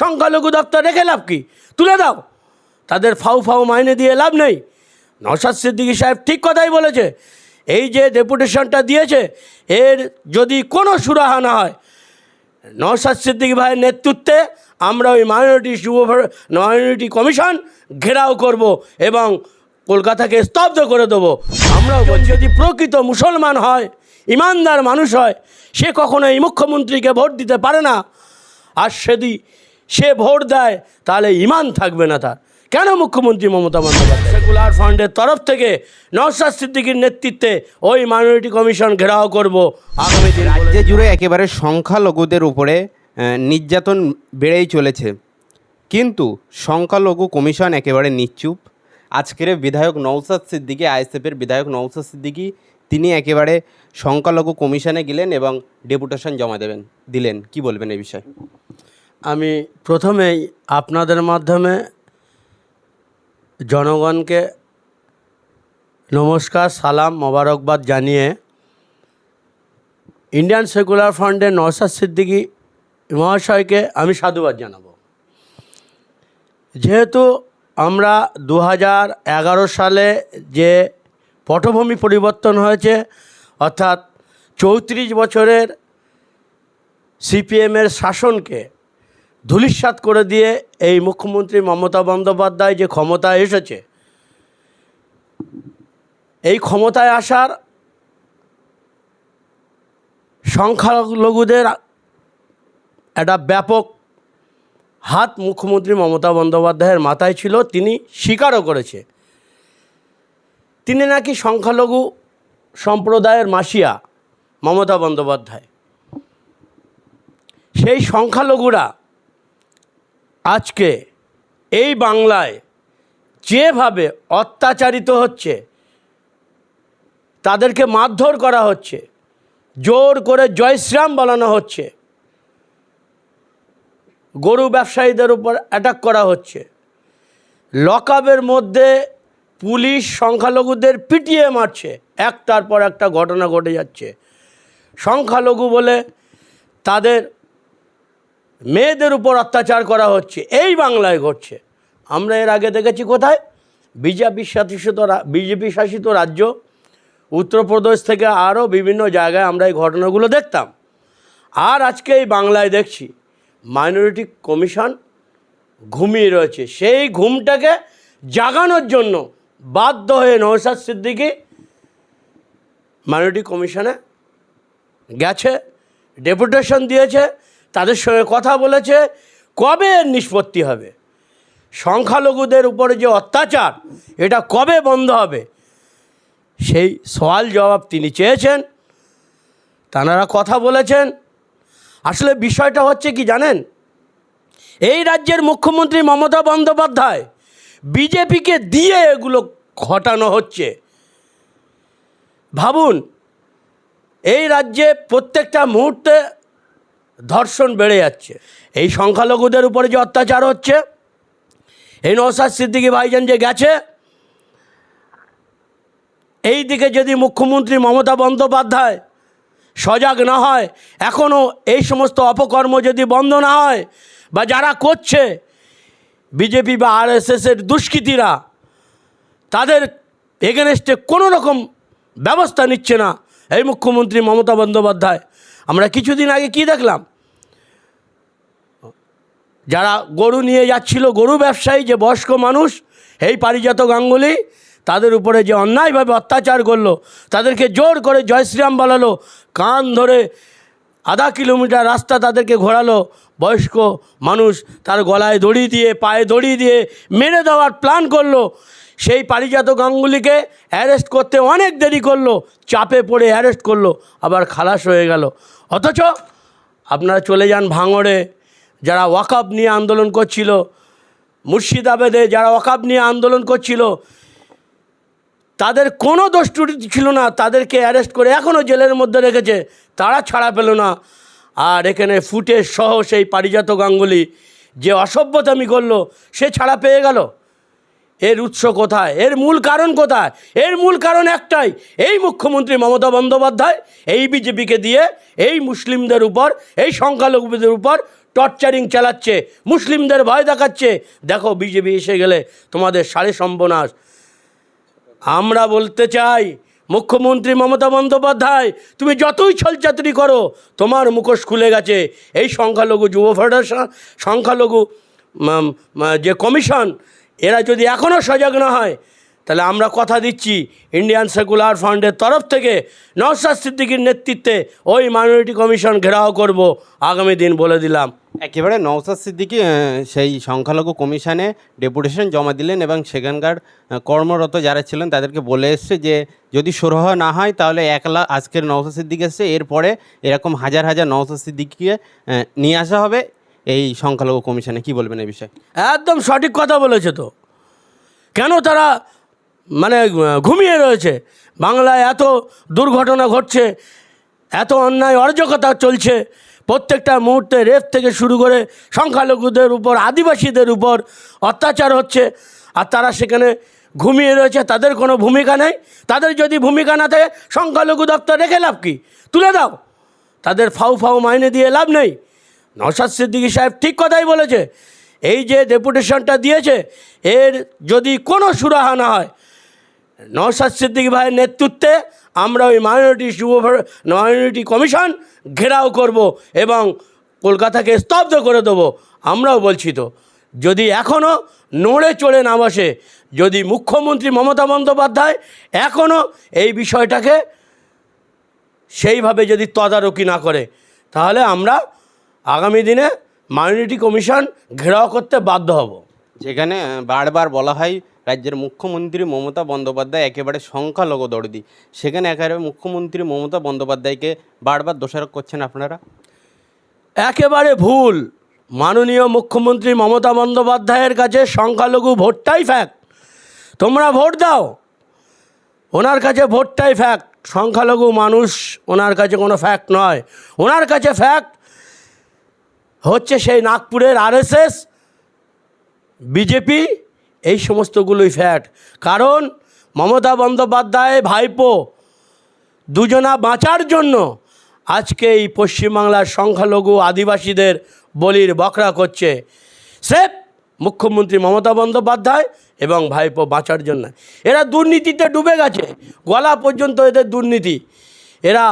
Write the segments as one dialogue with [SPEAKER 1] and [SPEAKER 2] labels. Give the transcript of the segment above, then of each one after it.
[SPEAKER 1] সংখ্যালঘু দপ্তর রেখে লাভ কি? তুলে দাও। তাদের ফাউ ফাউ মাইনে দিয়ে লাভ নেই। নওশাদ সিদ্দিকী সাহেব ঠিক কথাই বলেছে। এই যে ডেপুটেশনটা দিয়েছে, এর যদি কোনো সুরাহা না হয়, নওশাদ সিদ্দিকী ভাইয়ের নেতৃত্বে আমরা ওই মাইনরিটি যুব মাইনরিটি কমিশন ঘেরাও করব এবং কলকাতাকে স্তব্ধ করে দেবো। আমরাও বলছি, যদি প্রকৃত মুসলমান হয়, ইমানদার মানুষ হয়, সে কখনো এই মুখ্যমন্ত্রীকে ভোট দিতে পারে না। আর সেদি সে ভোট দেয়, তাহলে ইমান থাকবে না তার। কেন মুখ্যমন্ত্রী মমতা বন্দ্যোপাধ্যায়? সেকুলার ফান্ডের তরফ থেকে নওশাদ সিদ্দিকীর নেতৃত্বে ওই মাইনরিটি কমিশন ঘেরাও করব আগামী দিন
[SPEAKER 2] রাজ্যে জুড়ে একেবারে সংখ্যালঘুদের উপরে নির্যাতন বেড়েই চলেছে। কিন্তু সংখ্যালঘু কমিশন একেবারে নিশ্চুপ। আজকের বিধায়ক নৌসাদ সিদ্দিকী, আইএসএফের বিধায়ক নৌসাদ সিদ্দিকী, তিনি একেবারে সংখ্যালঘু কমিশনে গেলেন এবং ডেপুটেশন জমা দেবেন, দিলেন। কি বলবেন এই বিষয়ে?
[SPEAKER 1] আমি প্রথমেই আপনাদের মাধ্যমে জনগণকে নমস্কার, সালাম, মোবারকবাদ জানিয়ে ইন্ডিয়ান সেকুলার ফান্ডের নওশাদ সিদ্দিকী মহাশয়কে আমি সাধুবাদ জানাব। যেহেতু আমরা দু সালে যে পটভূমি পরিবর্তন হয়েছে, অর্থাৎ চৌত্রিশ বছরের সিপিএমের শাসনকে ধূলিসাৎ করে দিয়ে এই মুখ্যমন্ত্রী মমতা বন্দ্যোপাধ্যায় যে ক্ষমতায় এসেছে, এই ক্ষমতায় আসার সংখ্যালঘুদের একটা ব্যাপক হাত মুখ্যমন্ত্রী মমতা বন্দ্যোপাধ্যায়ের মাথায় ছিল, তিনি স্বীকারও করেছে। তিনি নাকি সংখ্যালঘু সম্প্রদায়ের মাসিয়া মমতা বন্দ্যোপাধ্যায়। সেই সংখ্যালঘুরা আজকে এই বাংলায় যেভাবে অত্যাচারিত হচ্ছে, তাদেরকে মারধর করা হচ্ছে, জোর করে জয়শ্রাম বলানো হচ্ছে, গরু ব্যবসায়ীদের উপর অ্যাটাক করা হচ্ছে লকআপের মধ্যে পুলিশ সংখ্যালঘুদের পিটিয়ে মারছে, একটার পর একটা ঘটনা ঘটে যাচ্ছে। সংখ্যালঘু বলে তাদের মেয়েদের উপর অত্যাচার করা হচ্ছে। এই বাংলায় ঘটছে। আমরা এর আগে দেখেছি কোথায়? বিজেপি শাসিত বিজেপি শাসিত রাজ্য। উত্তরপ্রদেশ থেকে আরও বিভিন্ন জায়গায় আমরা এই ঘটনাগুলো দেখতাম। আর আজকে এই বাংলায় দেখছি, মাইনরিটি কমিশন ঘুমিয়ে রয়েছে। সেই ঘুমটাকে জাগানোর জন্য বাধ্য হয়ে নৌসাদ সিদ্দিকী মাইনরিটি কমিশনে গেছে, ডেপুটেশন দিয়েছে তাদের সঙ্গে কথা বলেছে, কবে নিষ্পত্তি হবে? সংখ্যালঘুদের উপরে যে অত্যাচার, এটা কবে বন্ধ হবে? সেই সওয়াল জবাব তিনি চেয়েছেন, তাঁরা কথা বলেছেন। আসলে বিষয়টা হচ্ছে কি জানেন? এই রাজ্যের মুখ্যমন্ত্রী মমতা বন্দ্যোপাধ্যায় বিজেপিকে দিয়ে এগুলো ঘটানো হচ্ছে। ভাবুন, এই রাজ্যে প্রত্যেকটা মুহূর্তে ধর্ষণ বেড়ে যাচ্ছে। এই সংখ্যালঘুদের উপরে যে অত্যাচার হচ্ছে, এই নৌসাদ সিদ্দিকী ভাইজান যে গেছে, এই দিকে যদি মুখ্যমন্ত্রী মমতা বন্দ্যোপাধ্যায় সজাগ না হয় এখনও এই সমস্ত অপকর্ম যদি বন্ধ না হয়, বা যারা করছে, বিজেপি বা আরএসএসের দুষ্কৃতীরা, তাদের এগেনস্টে কোনো রকম ব্যবস্থা নিচ্ছে না এই মুখ্যমন্ত্রী মমতা বন্দ্যোপাধ্যায়। আমরা কিছুদিন আগে কি দেখলাম? যারা গরু নিয়ে যাচ্ছিল, গরু ব্যবসায়ী, যে বয়স্ক মানুষ, এই পারিজাত গাঙ্গুলি, তাদের উপরে যে অন্যায়ভাবে অত্যাচার করল, তাদেরকে জোর করে জয়শ্রীরাম বলালো কান ধরে আধা কিলোমিটার রাস্তা তাদেরকে ঘোরালো। বয়স্ক মানুষ তার গলায় দড়ি দিয়ে, পায়ে দড়ি দিয়ে মেরে দেওয়ার প্ল্যান করল। সেই পারিজাত গাঙ্গুলিকে অ্যারেস্ট করতে অনেক দেরি করল। চাপে পড়ে অ্যারেস্ট করল। আবার খালাস হয়ে গেল। অথচ আপনারা চলে যান ভাঙড়ে। যারা ওয়াকাব নিয়ে আন্দোলন করছিল, মুর্শিদাবাদে যারা ওয়াকাব নিয়ে আন্দোলন করছিল তাদের কোনো দোষ ত্রুটি ছিল না, তাদেরকে অ্যারেস্ট করে এখনও জেলের মধ্যে রেখেছে, তারা ছাড়া পেল না। আর এখানে ফুটেজ সহ সেই পারিজাত গাঙ্গুলি যে অসভ্যতামি করল সে ছাড়া পেয়ে গেল। এর উৎস কোথায়? এর মূল কারণ কোথায়? এর মূল কারণ একটাই, এই মুখ্যমন্ত্রী মমতা বন্দ্যোপাধ্যায়, এই বিজেপিকে দিয়ে এই মুসলিমদের উপর, এই সংখ্যালঘুদের উপর টর্চারিং চালাচ্ছে, মুসলিমদের ভয় দেখাচ্ছে। দেখো, বিজেপি এসে গেলে তোমাদের সাড়ে সম্বনাশ আমরা বলতে চাই, মুখ্যমন্ত্রী মমতা বন্দ্যোপাধ্যায়, তুমি যতই ছলচাতুরি করো, তোমার মুখোশ খুলে গেছে। এই সংখ্যালঘু যুব ফেডারেশন, সংখ্যালঘু যে কমিশন, এরা যদি এখনও সজাগ না হয়, তাহলে আমরা কথা দিচ্ছি ইন্ডিয়ান সেকুলার ফান্ডের তরফ থেকে, নওশাদ সিদ্দিকির নেতৃত্বে ওই মাইনরিটি কমিশন ঘেরাও করব, আগামী দিন বলে দিলাম।
[SPEAKER 2] একেবারে নওসাদ সিদ্দিকি সেই সংখ্যালঘু কমিশনে ডেপুটেশন জমা দিলেন এবং সেখানকার কর্মরত যারা ছিলেন তাদেরকে বলে এসছে যে, যদি সুরাহা না হয় তাহলে এক লাখ আজকের নওসাদ সিদ্দিক এসছে, এরপরে এরকম হাজার হাজার নওসাদ সিদ্দিকিকে নিয়ে আসা হবে এই সংখ্যালঘু কমিশনে। কি বলবেন এই বিষয়ে?
[SPEAKER 1] একদম সঠিক কথা বলেছে তো। কেন তারা মানে ঘুমিয়ে রয়েছে? বাংলায় এত দুর্ঘটনা ঘটছে, এত অন্যায় অরাজকতা চলছে প্রত্যেকটা মুহূর্তে রেপ থেকে শুরু করে সংখ্যালঘুদের উপর, আদিবাসীদের উপর অত্যাচার হচ্ছে। আর তারা সেখানে ঘুমিয়ে রয়েছে। তাদের কোনো ভূমিকা নেই। তাদের যদি ভূমিকা না থাকে, সংখ্যালঘু দপ্তর রেখে লাভ কি? তুলে দাও। তাদের ফাউ ফাউ মাইনে দিয়ে লাভ নেই। নওশাদ সিদ্দিকী সাহেব ঠিক কথাই বলেছে। এই যে ডেপুটেশনটা দিয়েছে, এর যদি কোনো সুরাহা না হয় নওশাদ সিদ্দিকী ভাইয়ের নেতৃত্বে আমরা ওই মাইনরিটি যুব মাইনরিটি কমিশন ঘেরাও করব এবং কলকাতাকে স্তব্ধ করে দেবো। আমরাও বলছি তো, যদি এখনও নড়ে চড়ে না বসে, যদি মুখ্যমন্ত্রী মমতা বন্দ্যোপাধ্যায় এখনও এই বিষয়টাকে সেইভাবে যদি তদারকি না করে, তাহলে আমরা আগামী দিনে মাইনরিটি কমিশন ঘেরাও করতে বাধ্য হব।
[SPEAKER 2] যেখানে বারবার বলা হয় রাজ্যের মুখ্যমন্ত্রী মমতা বন্দ্যোপাধ্যায় একেবারে সংখ্যালঘু দর্দি। সেখানে একেবারে মুখ্যমন্ত্রী মমতা বন্দ্যোপাধ্যায়কে বারবার দোষারোপ করছেন আপনারা?
[SPEAKER 1] একেবারে ভুল। মাননীয় মুখ্যমন্ত্রী মমতা বন্দ্যোপাধ্যায়ের কাছে সংখ্যালঘু ভোটটাই ফ্যাক্ট তোমরা ভোট দাও। ওনার কাছে ভোটটাই ফ্যাক্ট সংখ্যালঘু মানুষ ওনার কাছে কোনো ফ্যাক্ট নয়। ওনার কাছে ফ্যাক্ট হচ্ছে সেই নাগপুরের আরএসএস বিজেপি এই সমস্তগুলোই ফ্যাট কারণ মমতা বন্দ্যোপাধ্যায় ভাইপো দুজনা বাঁচার জন্য আজকে এই পশ্চিমবাংলার সংখ্যালঘু আদিবাসীদের বলির বকরা করছে। স্রেফ মুখ্যমন্ত্রী মমতা বন্দ্যোপাধ্যায় এবং ভাইপো বাঁচার জন্য। এরা দুর্নীতিতে ডুবে গেছে। গলা পর্যন্ত এদের দুর্নীতি। এরা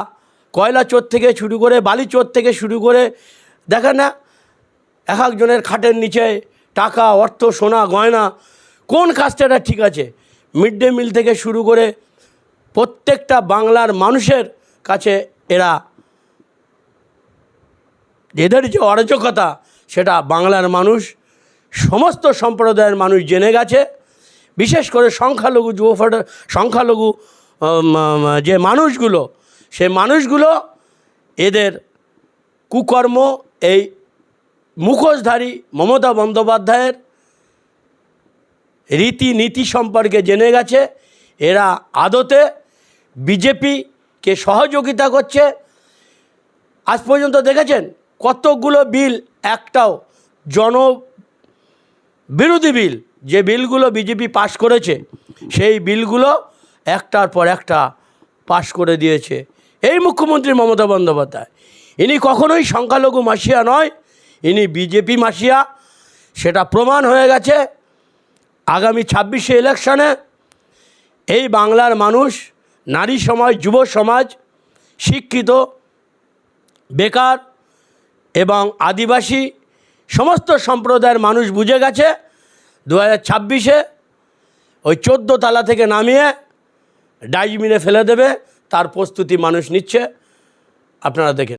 [SPEAKER 1] কয়লা চোর থেকে শুরু করে, বালি চোর থেকে শুরু করে দেখে না, এক একজনের খাটের নিচে টাকা, অর্থ, সোনা, গয়না কোন কাজটা এটা ঠিক আছে? মিড ডে মিল থেকে শুরু করে প্রত্যেকটা বাংলার মানুষের কাছে এরা এদের যে অরাজকতা, সেটা বাংলার মানুষ, সমস্ত সম্প্রদায়ের মানুষ জেনে গেছে। বিশেষ করে সংখ্যালঘু যুব সংখ্যালঘু যে মানুষগুলো, সে মানুষগুলো এদের কুকর্ম, এই মুখোশধারী মমতা বন্দ্যোপাধ্যায়ের রীতিনীতি সম্পর্কে জেনে গেছে, এরা আদতে বিজেপিকে সহযোগিতা করছে। আজ পর্যন্ত দেখেছেন কতগুলো বিল, একটাও জন বিরোধী বিল, যে বিলগুলো বিজেপি পাশ করেছে, সেই বিলগুলো একটার পর একটা পাশ করে দিয়েছে। এই মুখ্যমন্ত্রী মমতা বন্দ্যোপাধ্যায়, ইনি কখনোই সংখ্যালঘু মাসিয়া নয়, ইনি বিজেপি মাসিয়া সেটা প্রমাণ হয়ে গেছে। আগামী ছাব্বিশে ইলেকশনে এই বাংলার মানুষ, নারী সমাজ, যুব সমাজ, শিক্ষিত, বেকার এবং আদিবাসী সমস্ত সম্প্রদায়ের মানুষ বুঝে গেছে দু হাজার ছাব্বিশে ওই চোদ্দ তালা থেকে নামিয়ে ডাইজমিনে ফেলে দেবে, তার প্রস্তুতি মানুষ নিচ্ছে। আপনারা দেখে